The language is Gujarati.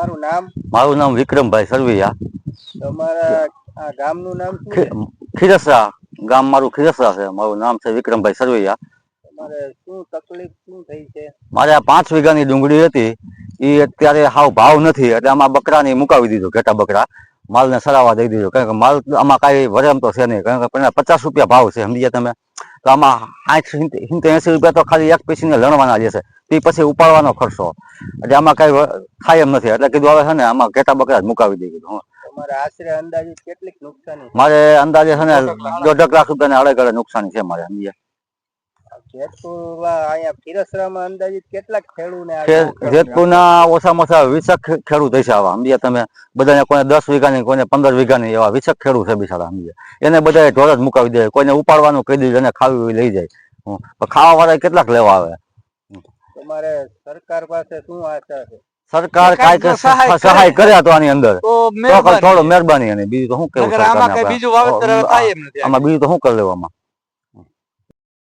તમારું નામ? મારું નામ વિક્રમભાઈ સરવૈયા. તમારા આ ગામનું નામ શું ખીરસરા. ગામ મારું ખીરસરા છે. મારું નામ છે વિક્રમભાઈ સરવૈયા. તમારે શું તકલીફ શું થઈ છે? મારે આ પાંચ વીઘાની ડુંગળી હતી. એ અત્યારે હાવ ભાવ નથી. એટલે આમાં બકરાની મુકાવી દીધો ઘેટા બકરા. માલને સરાવા દઈ દીધો. કારણ કે માલ આમાં કાંઈ વરમ તો છે નહીં. કારણ કે પચાસ રૂપિયા ભાવ છે સમજ્યા તમે? તો આમાં આઠ સિત્તેર એંસી રૂપિયા તો ખાલી એક પીસીને લણવાના જશે તે પછી ઉપાડવાનો ખર્ચો. એટલે આમાં કાંઈ થાય એમ નથી. એટલે કીધું હવે છે ને આમાં ઘેટા બકરા જ મુકાવી દઈ કીધું મારે અંદાજે છે ને દોઢ લાખ રૂપિયાની આડે નુકસાની છે મારે સમજ્યા જેતપુરના ઓછામાં ઓછા વીસક ખેડૂત હશે આવા સમજ્યા તમે? બધાને કોઈને દસ વીઘાની કોઈને પંદર વીઘાની એવા વીસક ખેડૂત છે બિચારા સમજ્યા? એને બધા ઢોર જ મુકાવી દે કોઈને ઉપાડવાનું કહી દીધું એને ખાવી લઈ જાય. ખાવા વાળા કેટલાક લેવા આવે? તમારે સરકાર પાસે શું આશા છે? સરકાર કાંઈક સહાય કર્યા તો આની અંદર. થોડો મહેરબાની અને બીજું તો શું કેવું આમાં સરકારને કઈ આપણે? બીજું વાવેતર થાય એમ નથી આમાં બીજું તો શું કરી લેવામાં?